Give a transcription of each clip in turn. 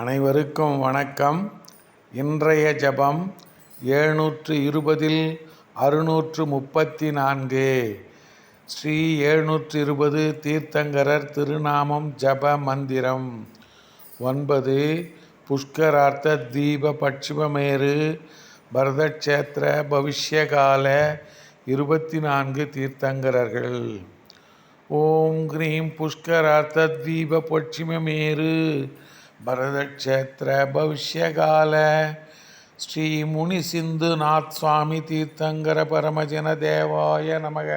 அனைவருக்கும் வணக்கம். இன்றைய ஜபம் எழுநூற்று இருபதில் அறுநூற்று முப்பத்தி நான்கு ஸ்ரீ எழுநூற்று இருபது தீர்த்தங்கரர் திருநாமம் ஜப மந்திரம். ஒன்பது புஷ்கரார்த்த தீப பட்சிமமேரு பரதக்ஷேத்திர பவிஷ்யகால இருபத்தி நான்கு தீர்த்தங்கரர்கள். ஓம் கிரீம் புஷ்கரார்த்த தீப பட்சிமமேரு பரதக்ஷேத்திர பவிஷ்யகால. ஸ்ரீ முனி சிந்துநாத் சுவாமி தீர்த்தங்கர பரமஜன தேவாய நமக.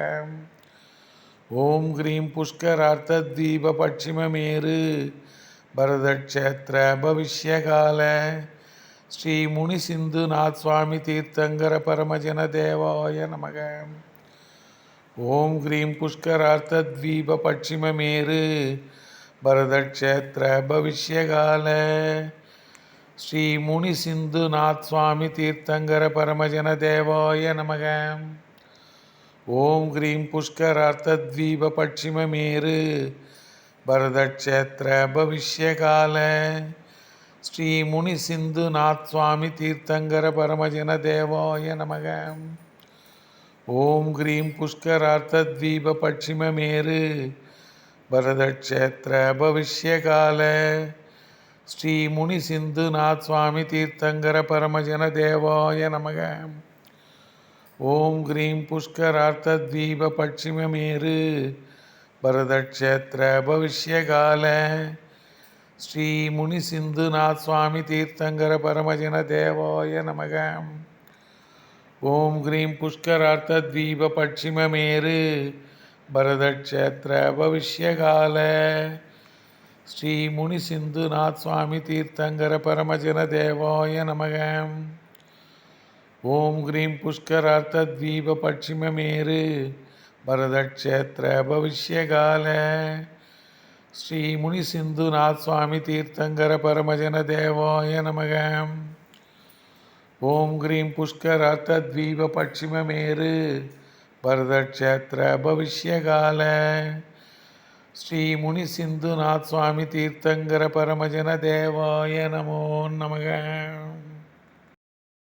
ஓம் க்ரீம் புஷ்கரார்த்த தீப பட்சிமமேரு பரதக்ஷேத்திர பவிஷ்யகால. ஸ்ரீ முனி சிந்துநாத் சுவாமி தீர்த்தங்கர பரமஜன தேவாய நமக. ஓம் க்ரீம் புஷ்கரார்த்த தீப பட்சிமமேரு பரதக்ஷேத்திர பவிஷ்யகால. ஸ்ரீ முனி சிந்துநாத் சுவாமி தீர்த்தங்கர பரமஜன தேவாய நமக. ஓம் க்ரீம் புஷ்கரார்த்த தீப பட்சிமமேரு பரதக்ஷேத்திர பவிஷ்யகால. ஸ்ரீ முனி சிந்துநாத் சுவாமி தீர்த்தங்கர பரமஜன தேவாய நமக. ஓம் க்ரீம் புஷ்கரார்த்த தீப பட்சிமமேரு பரதக்ஷேத்திர பவிஷ்யகால ஸ்ரீ முனி சிந்துநாத் சுவாமி தீர்த்தங்கர பரமஜன தேவாய நமக. ஓம் க்ரீம் புஷ்கரார்த்த தீப பட்சிமமேரு. பரதக்ஷேத்திர பவிஷ்யகால ஸ்ரீ முனி சிந்துநாத் சுவாமி தீர்த்தங்கர பரமஜன தேவாய நமக. ஓம் க்ரீம் புஷ்கரார்த்த தீப பட்சிமமேரு. பரதக்ஷேத்திர பவிஷ்யகால ஸ்ரீ முனி சிந்துநாத் சுவாமி தீர்த்தங்கர பரமஜன தேவாய நமக. ஓம் க்ரீம் புஷ்கரார்த்த தீப பட்சிமமேரு பரதக்ஷேத்திர பவிஷ்யகால ஸ்ரீ முனி சிந்துநாத் சுவாமி தீர்த்தங்கர பரமஜன தேவாய நமக. ஓம் க்ரீம் புஷ்கரார்த்த தீப பவிஷ்யகால ஸ்ரீ முனி சிந்துநாத் சுவாமி தீர்த்தங்கர பரமஜன தேவாய நமோ நமக.